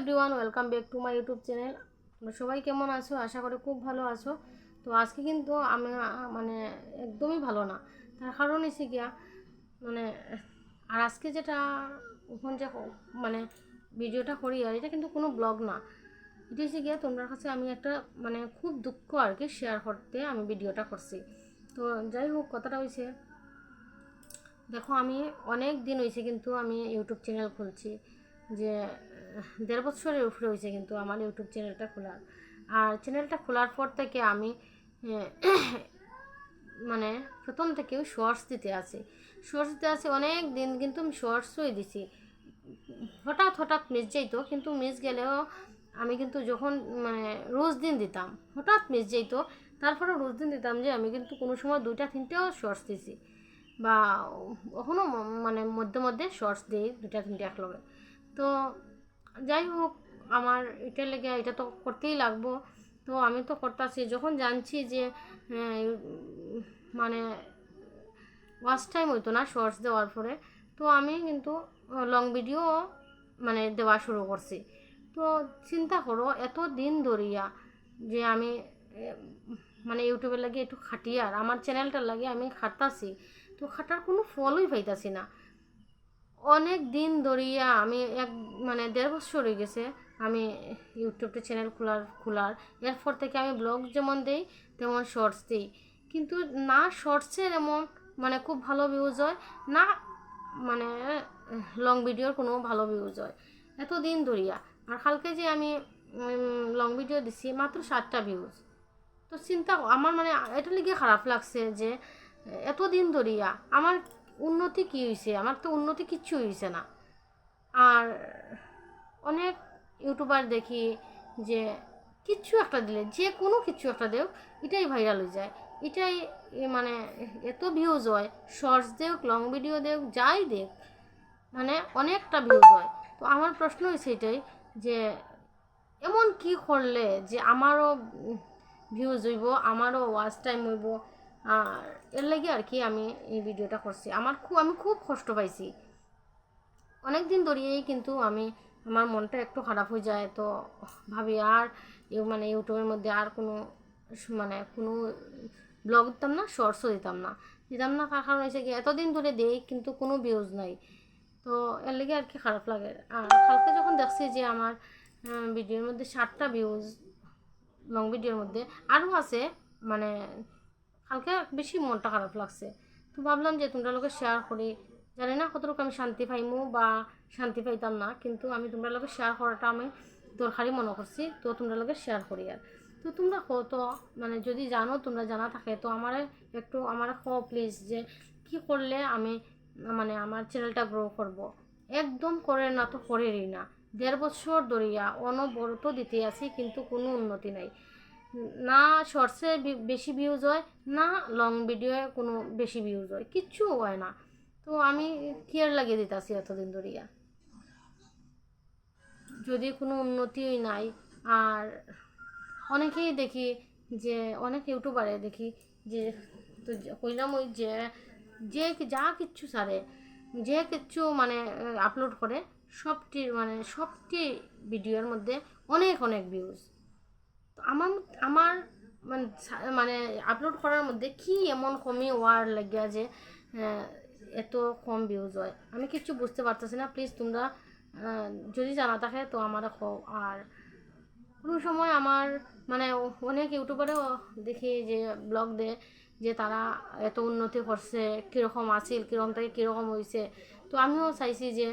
Everyone welcome back to my YouTube channel সবাই কেমন আছো? আশা করি খুব ভালো আছো। তো আজকে কিন্তু আমি মানে একদমই ভালো না। তার কারণ হচ্ছে গিয়া মানে আর আজকে যেটা, এখন যে মানে ভিডিওটা করি, আর এটা কিন্তু কোনো ব্লগ না। এটা হচ্ছে গিয়া তোমার কাছে আমি একটা মানে খুব দুঃখ আর কি শেয়ার করতে আমি ভিডিওটা করছি। তো যাই হোক, কথাটা হয়েছে দেখো, আমি অনেক দিন হয়েছে কিন্তু আমি ইউটিউব চ্যানেল খুলছি। যে দেড় বছরের উপরে হয়েছে কিন্তু আমার ইউটিউব চ্যানেলটা খোলার আর চ্যানেলটা খোলার পর থেকে আমি মানে প্রথম থেকে শর্টস দিতে আছি। শর্টস দিতে আছি অনেক দিন কিন্তু আমি শর্টসই দিছি। হঠাৎ হঠাৎ মিস যাইতো কিন্তু মিস গেলেও আমি কিন্তু যখন মানে রোজ দিন দিতাম, হঠাৎ মিস যাইতো তারপরে রোজ দিন দিতাম যে আমি কিন্তু কোনো সময় দুইটা, তিনটেও শর্টস দিছি। বা কখনো মানে মধ্যে মধ্যে শর্টস দিই দুটা তিনটে একলগে। তো যাই হোক, আমার এটা লেগে, এটা তো করতেই লাগবো। তো আমি তো করতেছি, যখন জানছি যে মানে ওয়াচ টাইম হইতো না শর্টস দেওয়ার পরে, তো আমি কিন্তু লং ভিডিও মানে দেওয়া শুরু করছি। তো চিন্তা করো এত দিন ধরিয়া যে আমি মানে ইউটিউবের লাগে একটু খাটি আর আমার চ্যানেলটার লাগে আমি খাটাছি, তো খাটার কোনো ফলই পাইতাছি না। অনেক দিন ধরিয়া আমি এক মানে দেড় বছর হয়ে গেছে আমি ইউটিউবটা চ্যানেল খোলার খোলার। এরপর থেকে আমি ব্লগ যেমন দেই, তেমন শর্টস দিই। কিন্তু না শর্টসের এমন মানে খুব ভালো ভিউজ হয়, না মানে লং ভিডিওর কোনো ভালো ভিউজ হয়। এত দিন ধরিয়া। আর কালকে যে আমি লং ভিডিও দিছি, মাত্র সাতটা ভিউজ তো চিন্তা, আমার মানে এটা লিগে খারাপ লাগছে যে এত দিন ধরিয়া, আমার উন্নতি কী হয়েছে আমার তো উন্নতি কিচ্ছু হয়েছে না। আর অনেক ইউটিউবার দেখি যে কিচ্ছু একটা দিলে, যে কোনো কিছু একটা দেও, এটাই ভাইরাল হয়ে যায়। এটাই মানে এত ভিউজ হয় শর্টস দেখ লং ভিডিও দেখ যাই দেখ মানে অনেকটা ভিউজ হয়। তো আমার প্রশ্ন হয়েছে এটাই যে এমন কি করলে যে আমারও ভিউজ হইব, আমারও ওয়াচ টাইম হইব এর লাগে আর কি আমি এই ভিডিওটা করছি। আমার খুব আমি খুব কষ্ট পাইছি। অনেক দিন ধরিয়েই কিন্তু আমি, আমার মনটা একটু খারাপ হয়ে যায় তো ভাবি আর মানে ইউটিউবের মধ্যে আর কোনো মানে কোনো ব্লগ দিতাম না শর্টসও দিতাম না। দিতাম না তার কারণ হয়েছে কি, এতদিন ধরে দেই কিন্তু কোনো ভিউজ নাই। তো এর লেগে আর কি খারাপ লাগে। আর কালকে যখন দেখছি যে আমার ভিডিওর মধ্যে ষাটটা ভিউজ লং ভিডিওর মধ্যে আরও আছে মানে কালকে বেশি মনটা খারাপ লাগছে। তো ভাবলাম যে তোমরা লোকে শেয়ার করি। জানি না কতটুকু আমি শান্তি পাইমু বা শান্তি পাইতাম না, কিন্তু আমি তোমরা লোকে শেয়ার করাটা আমি দরকারি মনে করছি, তো তোমরা লোকে শেয়ার করি আর। তো তোমরা কত মানে যদি জানো, তোমরা জানা থাকে, তো আমার একটু আমার কো প্লিজ যে কি করলে আমি মানে আমার চ্যানেলটা গ্রো করব। একদম করে না তো করেরই না। দেড় বছর ধরিয়া অনবরত দিতে আছি, কিন্তু কোনো উন্নতি নাই। না শর্টসে বেশি ভিউজ হয়, না লং ভিডিওয়ে কোনো বেশি ভিউজ হয়, কিচ্ছু হয় না। তো আমি কেয়ার লাগিয়ে দিতেছি এতদিন ধরিয়া যদি কোনো উন্নতিই নাই, আর অনেকেই দেখি যে, অনেক ইউটিউবারে দেখি যে, তো কইলাম ওই যে যে যা কিচ্ছু সারে যে কিচ্ছু মানে আপলোড করে, সবটির মানে সবটি ভিডিওর মধ্যে অনেক অনেক ভিউজ আমার আমার মানে মানে আপলোড করার মধ্যে কি এমন কমই ওয়ার লাগিয়া যে এত কম ভিউজ হয়? আমি কিছু বুঝতে পারতেছি না। প্লিজ তোমরা যদি জানা থাকে তো আমার কও। আর কোনো সময় আমার মানে অনেক ইউটিউবারেও দেখি যে ব্লগ দেয় যে, তারা এত উন্নতি করছে, কীরকম আছিল, কীরকম থেকে কীরকম হয়েছে তো আমিও চাইছি যে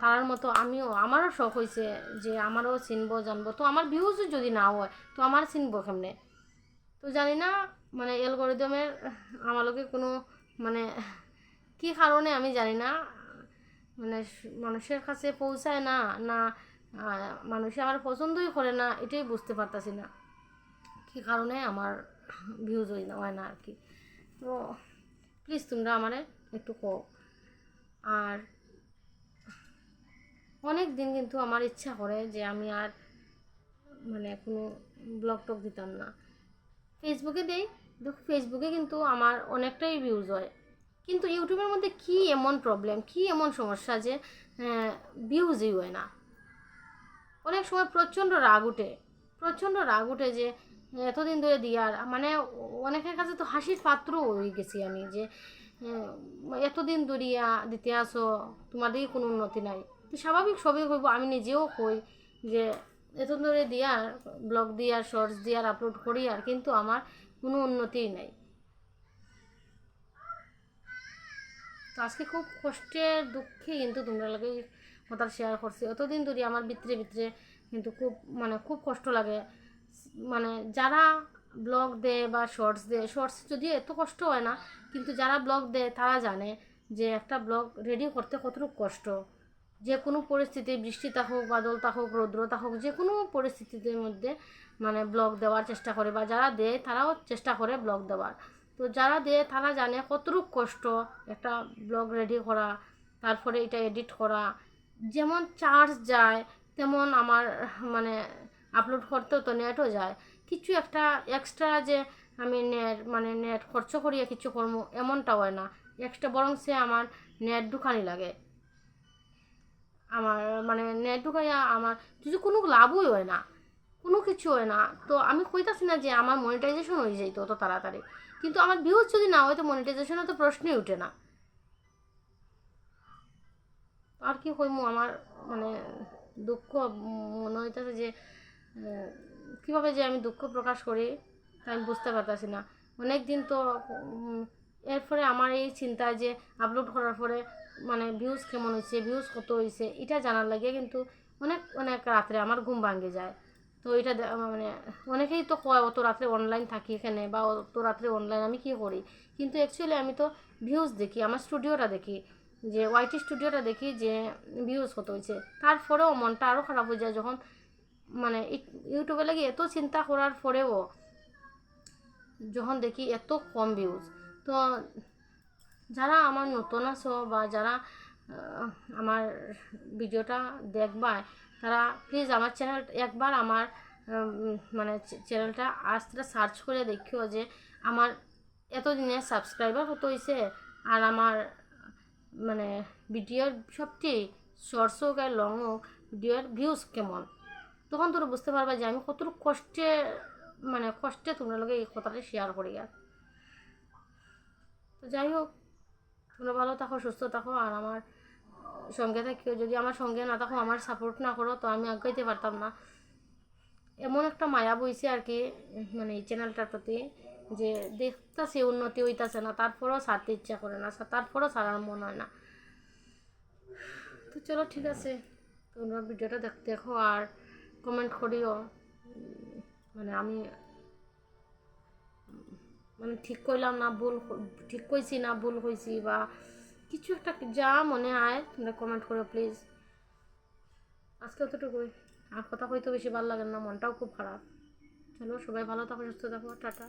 তার মতো আমিও, আমারও শখ হয়েছে যে আমারও চিনবো, জানব। তো আমার ভিউজও যদি না হয়, তো আমার চিনবো কেমনে? তো জানি না মানে অ্যালগোরিদমের আমালোকে কোনো মানে কী কারণে আমি জানি না। মানে মানুষের কাছে পৌঁছায় না না মানুষে আমার পছন্দই করে না, এটাই বুঝতে পারতাছি না। কী কারণে আমার ভিউজ হয় না হয় না আর কি। তো প্লিজ তোমরা আমারে একটু কো আর অনেক দিন কিন্তু আমার ইচ্ছা করে যে আমি আর মানে কোনো ব্লগ টক দিতাম না। ফেসবুকে দেই, দেখো ফেসবুকে কিন্তু আমার অনেকটাই ভিউজ হয়। কিন্তু ইউটিউবের মধ্যে কি এমন প্রবলেম কি এমন সমস্যা যে ভিউজই হয় না। অনেক সময় প্রচণ্ড রাগ উঠে, প্রচণ্ড রাগ উঠে যে, এতদিন ধরে দিয়ার মানে অনেকের কাছে তো হাসির পাত্র হয়ে গেছি আমি যে এতদিন ধরিয়া দিতে আসো তোমাদেরই কোনো উন্নতি নাই। স্বাভাবিক সবই হইব, আমি নিজেও কই যে এত ধরে দিয়ার ব্লগ দিয়ার শর্টস দিয়ার আপলোড করি আর কিন্তু আমার কোনো উন্নতিই নাই। তো আজকে খুব কষ্টের, দুঃখে কিন্তু তোমরা লাগে কথা শেয়ার করছি। অতদিন ধরে আমার ভিতরে ভিতরে কিন্তু খুব মানে খুব কষ্ট লাগে। মানে যারা ব্লগ দেয় বা শর্টস দেয় শর্টস যদিও এত কষ্ট হয় না, কিন্তু যারা ব্লগ দেয় তারা জানে যে একটা ব্লগ রেডি করতে কতটুকু কষ্ট। যে কোনো পরিস্থিতি বৃষ্টি হোক বাদল হোক রৌদ্র হোক, যে কোনো পরিস্থিতির মধ্যে মানে ব্লগ দেওয়ার চেষ্টা করে বা যারা দেয় তারাও চেষ্টা করে ব্লগ দেওয়ার। তো যারা দেয় তারা জানে কতটুক কষ্ট একটা ব্লগ রেডি করা, তারপরে এটা এডিট করা। যেমন চার্জ যায়, তেমন আমার মানে আপলোড করতেও তো নেটও যায়। কিছু একটা এক্সট্রা যে আমি নেট মানে নেট খরচ করিয়া কিছু করব, এমনটা হয় না। এক্সট্রা বরং সে আমার নেট দোকানই লাগে। আমার মানে নেট ঢুকাইয়া আমার কিছু কোনো লাভই হয় না, কোনো কিছু হয় না, তো আমি কইতাছি না যে আমার মনিটাইজেশন হয়ে যাইত অত তাড়াতাড়ি। কিন্তু আমার ভিউজ যদি না হয় তো মনিটাইজেশনের তো প্রশ্নই উঠে না। আর কি হইমু আমার মানে দুঃখ মনে হইতেছে যে কীভাবে যে আমি দুঃখ প্রকাশ করি তা আমি বুঝতে পারতাছি না। অনেক দিন তো এরপরে আমার এই চিন্তা যে আপলোড করার পরে মানে ভিউজ কেমন হয়েছে ভিউজ কত হয়েছে এটা জানার লাগে কিন্তু অনেক অনেক রাত্রে আমার ঘুম ভাঙে যায়। তো এটা মানে অনেকেই তো কয়, অত রাত্রে অনলাইন থাকি এখানে বা অত রাত্রে অনলাইন আমি কী করি? কিন্তু অ্যাকচুয়ালি আমি তো ভিউজ দেখি, আমার স্টুডিওটা দেখি, যে ওয়াইটি স্টুডিওটা দেখি যে ভিউজ কত হয়েছে তারপরেও মনটা আরও খারাপ হয়ে যায় যখন মানে ইউটিউবে লাগে এত চিন্তা করার পরেও যখন দেখি এত কম ভিউজ তো যারা আমার নতুন আছো বা যারা আমার ভিডিওটা দেখবা তারা প্লিজ আমার চ্যানেল একবার আমার মানে চ্যানেলটা আস্তে সার্চ করে দেখিও যে আমার এতদিনের সাবস্ক্রাইবার কত হয়েছে আর আমার মানে ভিডিওর সবচেয়ে শর্টস হোক আর লং হোক, ভিডিওর ভিউজ কেমন? তখন তোরা বুঝতে পারবা যে আমি কতটুকু কষ্টে মানে কষ্টে তোমরা লোকে এই কথাটা শেয়ার করি আর। তো যাই হোক তোমরা ভালো থাকো, সুস্থ থাকো, আর আমার সঙ্গে থাকিও। যদি আমার সঙ্গে না থাকো, আমার সাপোর্ট না করো, তো আমি আগাইতে পারতাম না। এমন একটা মায়া বইছে আর কি মানে এই চ্যানেলটার প্রতি, যে দেখতেছি, উন্নতি হইতাছে না, তারপরেও ছাড়তে ইচ্ছা করে না তারপরেও ছাড়ার মন হয় না। তো চলো, ঠিক আছে। তোমরা ভিডিওটা দেখ দেখো আর কমেন্ট করিও। মানে আমি মানে ঠিক কইলাম না, ভুল ঠিক কইছি না, ভুল কইছি বা কিছু একটা যা মনে হয় তোমরা কমেন্ট করো প্লিজ আজকে অতটুকুই। আর কথা কইতে বেশি ভালো লাগে না, মনটাও খুব খারাপ। চলো, সবাই ভালো থাকো, সুস্থ থাকো, টাটা।